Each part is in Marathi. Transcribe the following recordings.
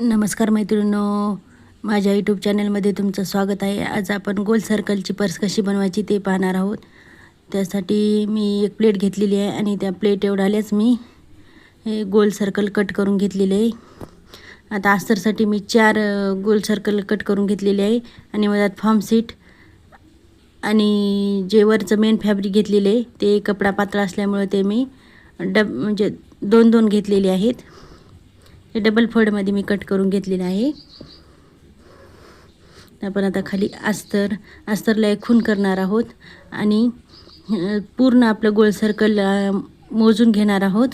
नमस्कार मैत्रिणींनो. माझ्या यूट्यूब चॅनलमध्ये तुमचं स्वागत आहे. आज आपण गोल सर्कलची पर्स कशी बनवायची ते पाहणार आहोत. त्यासाठी मी एक प्लेट घेतलेली आहे आणि त्या प्लेट एवढाल्याच मी हे गोल सर्कल कट करून घेतलेले आहे. आता अस्तरसाठी मी चार गोल सर्कल कट करून घेतलेले आहे आणि मधात फॉर्म सीट आणि जे वरचं मेन फॅब्रिक घेतलेले आहे ते कपडा पातळ असल्यामुळं ते मी डब म्हणजे दोन दोन घेतलेले आहेत. हे डबल फोल्डमध्ये मी कट करून घेतलेलं आहे. आपण आता खाली अस्तर अस्तरला एक खून करणार आहोत आणि पूर्ण आपलं गोल सर्कल मोजून घेणार आहोत.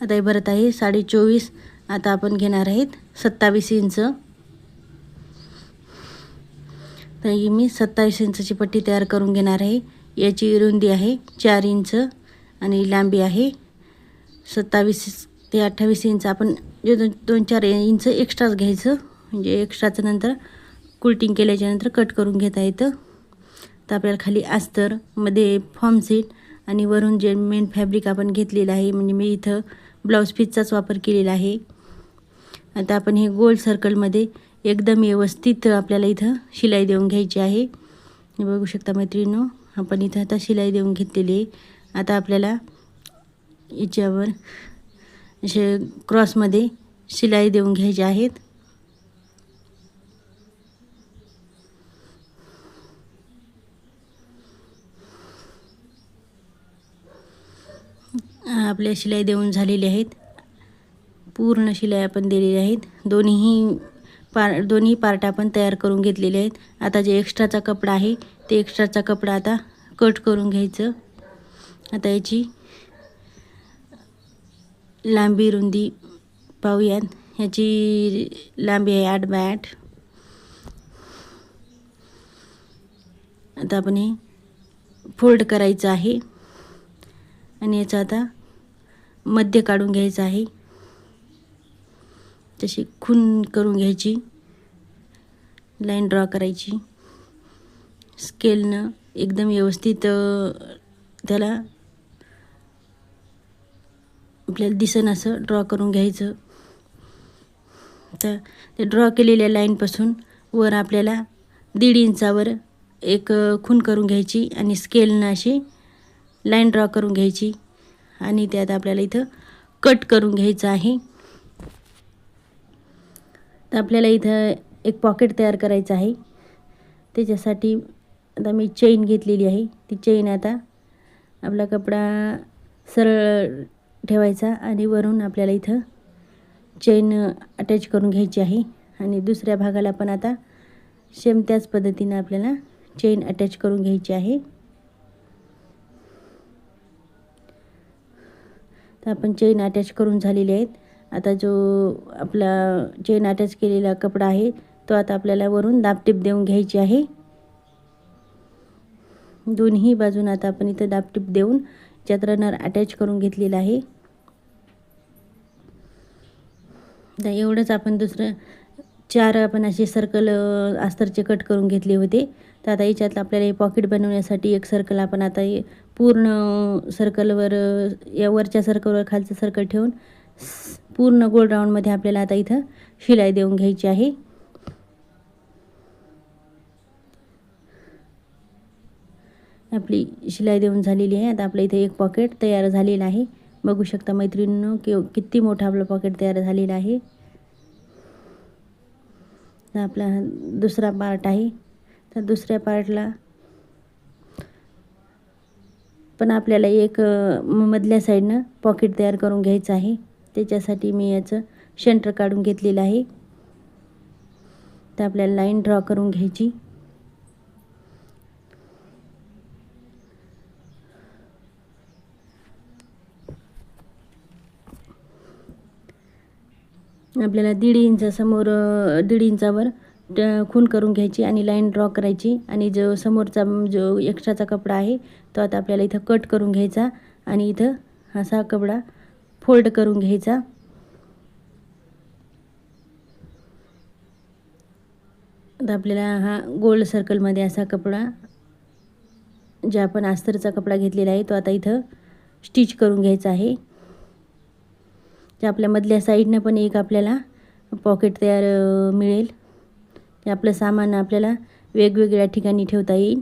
आता हे भरत आहे साडे चोवीस. आता आपण घेणार आहेत सत्तावीस इंच. तर ही मी सत्तावीस इंचची पट्टी तयार करून घेणार आहे. याची रुंदी आहे चार इंच आणि लांबी आहे सत्तावीस ते अठ्ठावीस इंच. आपण जे दोन दोन चार इंच एक्स्ट्राच घ्यायचं म्हणजे एक्स्ट्राचं नंतर कुल्टिंग केल्याच्यानंतर कट करून घेता येतं. तर आपल्याला खाली अस्तरमध्ये फॉर्म सीट आणि वरून जे मेन फॅब्रिक आपण घेतलेलं आहे म्हणजे मी इथं ब्लाऊज पीसचाच वापर केलेला आहे. आता आपण हे गोल सर्कलमध्ये एकदम व्यवस्थित आपल्याला इथं शिलाई देऊन घ्यायची आहे. बघू शकता मैत्रिणीनो आपण इथं आता शिलाई देऊन घेतलेली आहे. आता आपल्याला याच्यावर असे क्रॉसमध्ये शिलाई देऊन घ्यायच्या आहेत. आपल्या शिलाई देऊन झालेली आहेत. पूर्ण शिलाई आपण दिलेली आहेत. दोन्हीही पार दोन्ही पार्ट आपण तयार करून घेतलेले आहेत. आता जे एक्स्ट्राचा कपडा आहे ते एक्स्ट्राचा कपडा आता कट करून घ्यायचं. आता याची लांबी रुंदी पाहूयात. ह्याची लांबी आहे आठ बाय आठ. आता आपण हे फोल्ड करायचं आहे. आणि याचा आता मध्य काढून घ्यायचं आहे. तशी खून करून घ्यायची. लाईन ड्रॉ करायची. स्केलनं एकदम व्यवस्थित त्याला आपल्याला दिसन असं ड्रॉ करून घ्यायचं. तर ते ड्रॉ केलेल्या लाईनपासून वर आपल्याला दीड इंचावर एक खून करून घ्यायची आणि स्केलनं अशी लाईन ड्रॉ करून घ्यायची. आणि त्यात आपल्याला इथं कट करून घ्यायचं आहे. तर आपल्याला इथं एक पॉकेट तयार करायचं आहे. त्याच्यासाठी आता मी चेन घेतलेली आहे. ती चेन आता आपला कपडा सरळ ठेवायचा आणि वरून आपल्याला इथं चेन अटॅच करून घ्यायची आहे. आणि दुसऱ्या भागाला पण आता सेम त्याच पद्धतीनं आपल्याला चेन अटॅच करून घ्यायची आहे. तर आपण चेन अटॅच करून झालेली आहेत. आता जो आपला चेन अटॅच केलेला कपडा आहे तो आता आपल्याला वरून दाबटीप देऊन घ्यायची आहे. दोन्ही बाजून आता आपण इथं दाबटीप देऊन ज्यात रनर अटॅच करून घेतलेला आहे. तर एवढंच आपण दुसरं चार आपण असे सर्कल अस्तरचे कट करून घेतले होते. तर आता याच्यात आपल्याला हे पॉकेट बनवण्यासाठी एक सर्कल आपण आता पूर्ण सर्कलवर या वरच्या सर्कलवर खालचं सर्कल ठेवून स- पूर्ण गोल राऊंडमध्ये आपल्याला आता इथं शिलाई देऊन घ्यायची आहे. आपली शिलाई देऊन झालेली आहे. आता आपल्या इथे एक पॉकेट तयार झालेलं आहे. बघू शकता मैत्रिणींनो कि किती मोठं आपलं पॉकेट तयार झालेलं आहे. तर आपला दुसरा पार्ट आहे. तर दुसऱ्या पार्टला पण आपल्याला एक म- मधल्या साईडनं पॉकेट तयार करून घ्यायचं आहे. त्याच्यासाठी मी याचं शेंटर काढून घेतलेलं आहे. तर आपल्याला लाईन ड्रॉ करून घ्यायची. आपल्याला दीड इंचासमोर दीड इंचावर खून करून घ्यायची आणि लाईन ड्रॉ करायची. आणि जो समोरचा जो एक्स्ट्राचा कपडा आहे तो आता आपल्याला इथं कट करून घ्यायचा. आणि इथं असा कपडा फोल्ड करून घ्यायचा. आता आपल्याला हा गोल्ड सर्कलमध्ये असा कपडा जे आपण अस्तरचा कपडा घेतलेला आहे तो आता इथं स्टिच करून घ्यायचा आहे. जे आपल्या मधल्या साईडनं पण एक आपल्याला पॉकेट तयार मिळेल. ते आपलं सामान आपल्याला वेगवेगळ्या ठिकाणी ठेवता येईल.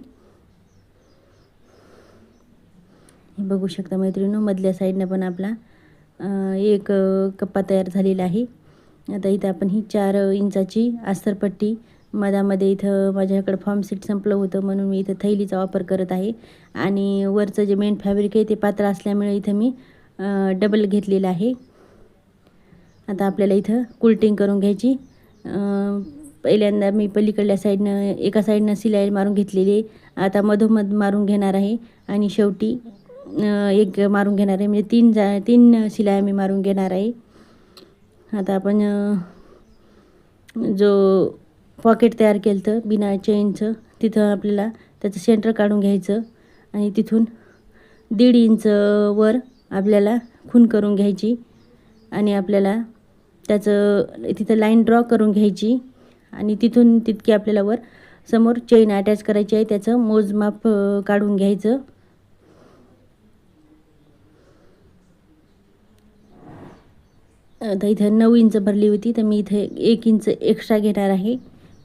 हे बघू शकता मैत्रिणी मधल्या साईडनं पण आपला एक कप्पा तयार झालेला आहे. आता इथं आपण ही चार इंचाची आस्तरपट्टी मधामध्ये इथं माझ्याकडं फॉर्म सीट संपलं होतं म्हणून मी इथं थैलीचा वापर करत आहे. आणि वरचं जे मेन फॅब्रिक आहे ते पात्र असल्यामुळे इथं मी डबल घेतलेलं आहे. आता आपल्याला इथं कुल्टिंग करून घ्यायची. पहिल्यांदा मी पलीकडल्या साईडनं एका साईडनं सिलाई मारून घेतलेली आहे. आता मधोमध मारून घेणार आहे. आणि शेवटी एक मारून घेणार आहे. म्हणजे तीन जा तीन शिलाई मी मारून घेणार आहे. आता आपण जो पॉकेट तयार केलं तर बिना चेनचं तिथं आपल्याला त्याचं सेंटर काढून घ्यायचं आणि तिथून दीड इंच वर आपल्याला खून करून घ्यायची आणि आपल्याला त्याचं तिथं लाईन ड्रॉ करून घ्यायची आणि तिथून तितकी आपल्याला वर समोर चेन अटॅच करायची आहे. त्याचं मोजमाप काढून घ्यायचं. आता इथं नऊ इंच भरली होती तर मी इथे एक इंच एक्स्ट्रा घेणार आहे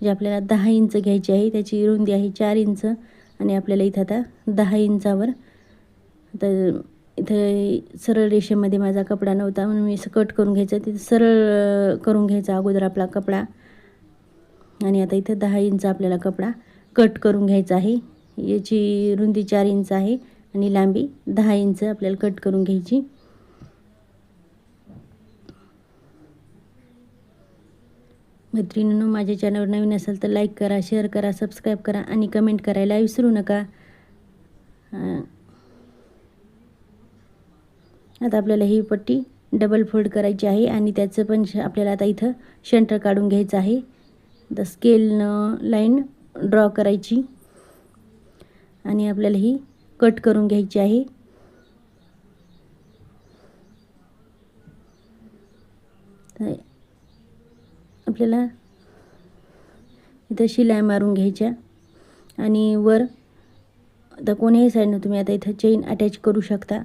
जे आपल्याला दहा इंच घ्यायची आहे. त्याची रुंदी आहे चार इंच आणि आपल्याला इथं आता दहा इंचावर. तर इथं सरळ रेषेमध्ये माझा कपडा नव्हता म्हणून मी असं कट करून घ्यायचं. तिथं सरळ करून घ्यायचा अगोदर आपला कपडा. आणि आता इथं दहा इंच आपल्याला कपडा कट करून घ्यायचा आहे. याची रुंदी चार इंच आहे आणि लांबी दहा इंच आपल्याला कट करून घ्यायची. मैत्रिणींनो माझ्या चॅनलवर नवीन असेल तर लाईक करा शेअर करा सबस्क्राईब करा आणि कमेंट करायला विसरू नका. आता आपल्याला ही पट्टी डबल फोल्ड करायची आहे आणि त्याचं पण श- आपल्याला आता इथं शंटर काढून घ्यायचं आहे. तर स्केलनं लाईन ड्रॉ करायची. आणि आपल्याला ही कट करून घ्यायची आहे. तर आपल्याला इथं शिलाई मारून घ्यायच्या. आणि वर आता कोणीही साईडनं? तुम्ही आता इथं चेन अटॅच करू शकता.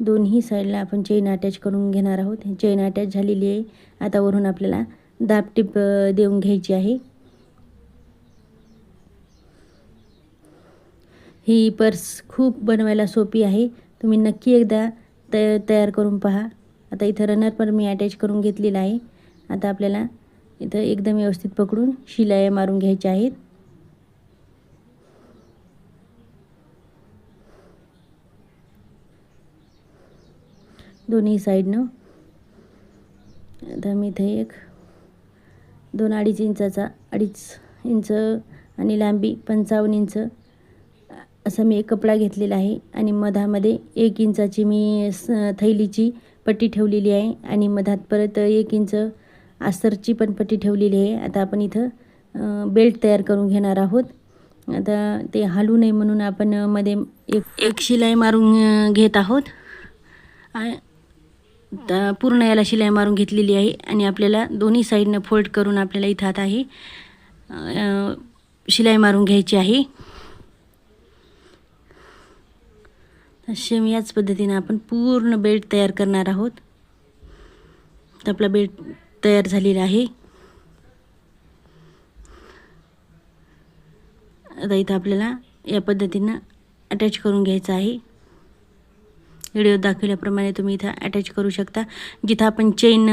दोन्ही साईडला आपण चेन अटॅच करून घेणार आहोत. चेन अटॅच झालेली आहे. आता वरून आपल्याला दाब टिप देऊन घ्यायची आहे. ही पर्स खूप बनवायला सोपी आहे. तुम्ही नक्की एकदा तयार करून पहा. आता इथं रनर पण मी अटॅच करून घेतलेला आहे. आता आपल्याला इथं एकदम व्यवस्थित पकडून शिलाई मारून घ्यायच्या आहेत. दोन्ही साईडनं आता मी इथे एक दोन अडीच इंचाचा अडीच इंच आणि लांबी पंचावन्न इंच असा मी एक कपडा घेतलेला आहे. आणि मधामध्ये एक इंचाची मी स थैलीची पट्टी ठेवलेली आहे आणि मधात परत एक इंच अस्तरची पण पट्टी ठेवलेली आहे. आता आपण इथं बेल्ट तयार करून घेणार आहोत. आता ते हालू नये म्हणून आपण मध्ये एक एक शिलाई मारून घेत आहोत. पूर्ण याला शिलाई मारून घेतलेली आहे आणि आपल्याला दोन्ही साईडनं फोल्ड करून आपल्याला इथं आता आहे शिलाई मारून घ्यायची आहे. सेम याच पद्धतीनं आपण पूर्ण बेल्ट तयार करणार आहोत. तर आपला बेल्ट तयार झालेला आहे. आता इथं आपल्याला या पद्धतीनं अटॅच करून घ्यायचं आहे. व्हिडिओ दाखवल्याप्रमाणे तुम्ही इथं अटॅच करू शकता. जिथं आपण चेन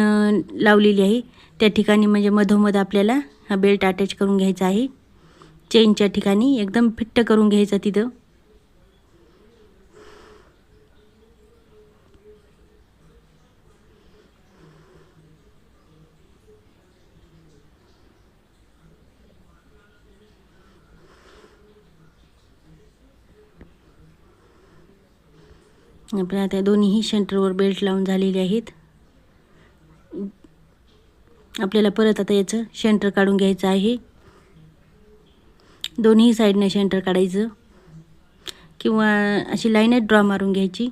लावलेली आहे त्या ठिकाणी म्हणजे मधोमध आपल्याला हा बेल्ट अटॅच करून घ्यायचा आहे. चेनच्या ठिकाणी एकदम फिट्ट करून घ्यायचा तिथं. आपल्या त्या दोन्हीही शेंटरवर बेल्ट लावून झालेले आहेत. आपल्याला परत आता याचं शेंटर काढून घ्यायचं आहे. दोन्ही साईडनं शेंटर काढायचं. किंवा अशी लाईनच ड्रॉ मारून घ्यायची.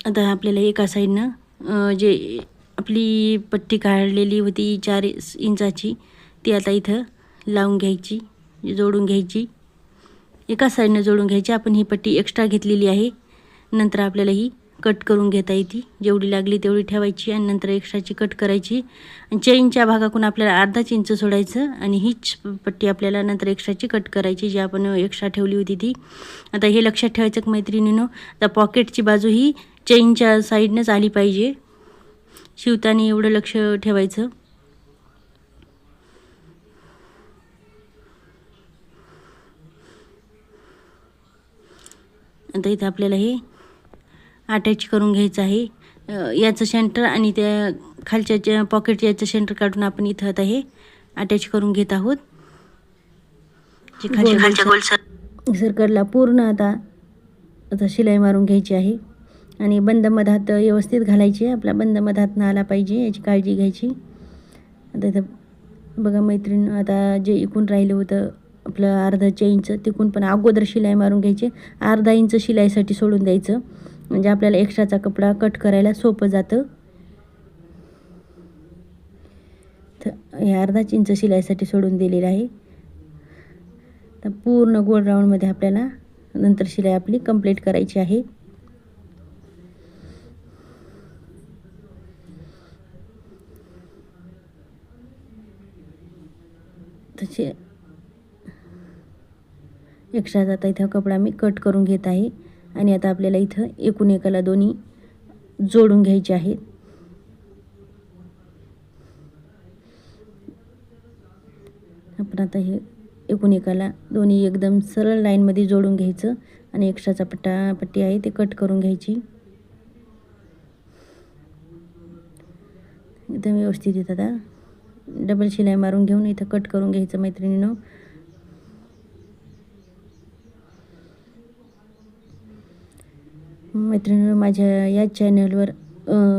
आता आपल्याला एका साईडनं जे आपली पट्टी काढलेली होती चार इंचाची ती आता इथं लावून घ्यायची. जोडून घ्यायची. एका साईडनं जोडून घ्यायची. आपण ही पट्टी एक्स्ट्रा घेतलेली आहे. नंतर आपल्याला ही कट करून घेता येते. जेवढी लागली तेवढी ठेवायची आणि नंतर एक्स्ट्राची कट करायची. आणि चेनच्या भागाकडून आपल्याला अर्धाच इंच सोडायचं आणि हीच पट्टी आपल्याला नंतर एक्स्ट्राची कट करायची जी आपण एक्स्ट्रा ठेवली होती ती. आता हे लक्षात ठेवायचं की मैत्रिणीनं? आता पॉकेटची बाजू ही चेनच्या साईडनंच आली पाहिजे. शिवताना एवढं लक्ष ठेवायचं. आता इथं आपल्याला हे अटॅच करून घ्यायचं आहे. याचं सेंटर आणि त्या खालच्या पॉकेटच्या याचं सेंटर काढून आपण इथं आता हे अटॅच करून घेत आहोत. जे खालच्या गोल सर्कलला पूर्ण आता आता शिलाई मारून घ्यायची आहे. आणि बंद मधात व्यवस्थित घालायची आहे. आपला बंद मधात ना आला पाहिजे याची काळजी घ्यायची. आता इथं बघा मैत्रीण आता जे इकून राहिलं होतं आपलं अर्धा इंच तिकून पण अगोदर शिलाई मारून घ्यायची. अर्धा इंच शिलाईसाठी सोडून द्यायचं. म्हणजे आपल्याला एक्स्ट्राचा कपडा कट करायला सोपं जातं. तर हे अर्धाच इंच शिलाईसाठी सोडून दिलेलं आहे. तर पूर्ण गोल राऊंडमध्ये आपल्याला नंतर शिलाई आपली कंप्लीट करायची आहे. एक्स्ट्राचा आता इथं कपडा मी कट करून घेत आहे. आणि आता आपल्याला इथं एकूण एकाला दोन्ही जोडून घ्यायचे आहेत. आपण आता हे एकूण एकाला दोन्ही एकदम सरळ लाईनमध्ये जोडून घ्यायचं. आणि एक्स्ट्राचा पट्टा पट्टी आहे ते कट करून घ्यायची. एकदम व्यवस्थित येत आता डबल शिलाई मारून घेऊन इथं कट करून घ्यायचं मैत्रिणीनं. मैत्रिणी माझ्या या चॅनलवर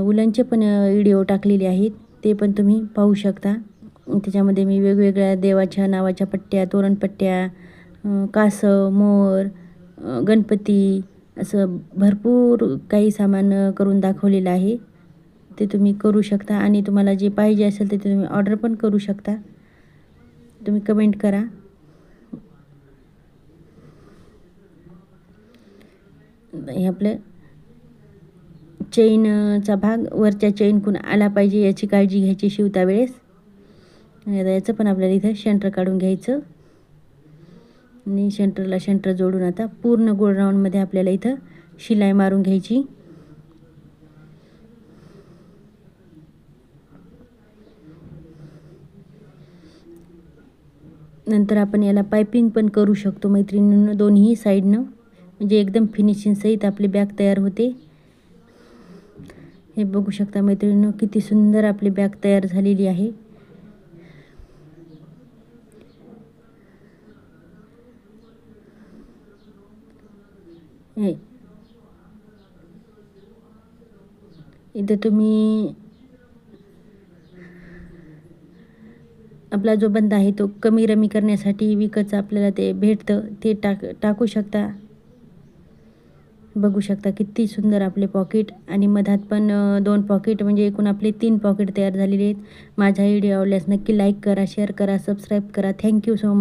उलनचे पण व्हिडिओ टाकलेले आहेत. ते पण तुम्ही पाहू शकता. त्याच्यामध्ये मी वेगवेगळ्या देवाच्या नावाच्या पट्ट्या तोरणपट्ट्या कासव मोर गणपती असं भरपूर काही सामान करून दाखवलेलं आहे. ते तुम्ही करू शकता आणि तुम्हाला जे पाहिजे असेल ते तुम्ही ऑर्डर पण करू शकता. तुम्ही कमेंट करा. हे आपलं चेनचा भाग वरच्या चेनकून आला पाहिजे याची काळजी घ्यायची शिवता वेळेस आता याचं पण आपल्याला इथं शेंटर काढून घ्यायचं. आणि शेंटरला शेंटर जोडून आता पूर्ण गोल राऊंडमध्ये आपल्याला इथं शिलाई मारून घ्यायची. नंतर आपण याला पायपिंग पण करू शकतो मैत्रिणींनं दोन्ही साईडनं म्हणजे एकदम फिनिशिंगसहित आपली बॅग तयार होते. हे बघू शकता मैत्रिणींनो किती सुंदर आपली बॅग तयार झालेली आहे. हे. इथं तुम्ही आपला जो बंद आहे तो कमी रमी करण्यासाठी विकतचं आपल्याला ते भेटतं ते टाक टाकू शकता. बघू शकता किती सुंदर आपले पॉकेट आणि मधात पण दोन पॉकेट म्हणजे एकूण आपले तीन पॉकेट तयार झालेले आहेत. माझा व्हिडिओ आवडल्यास नक्की लाईक करा शेअर करा सबस्क्राईब करा. Thank you so much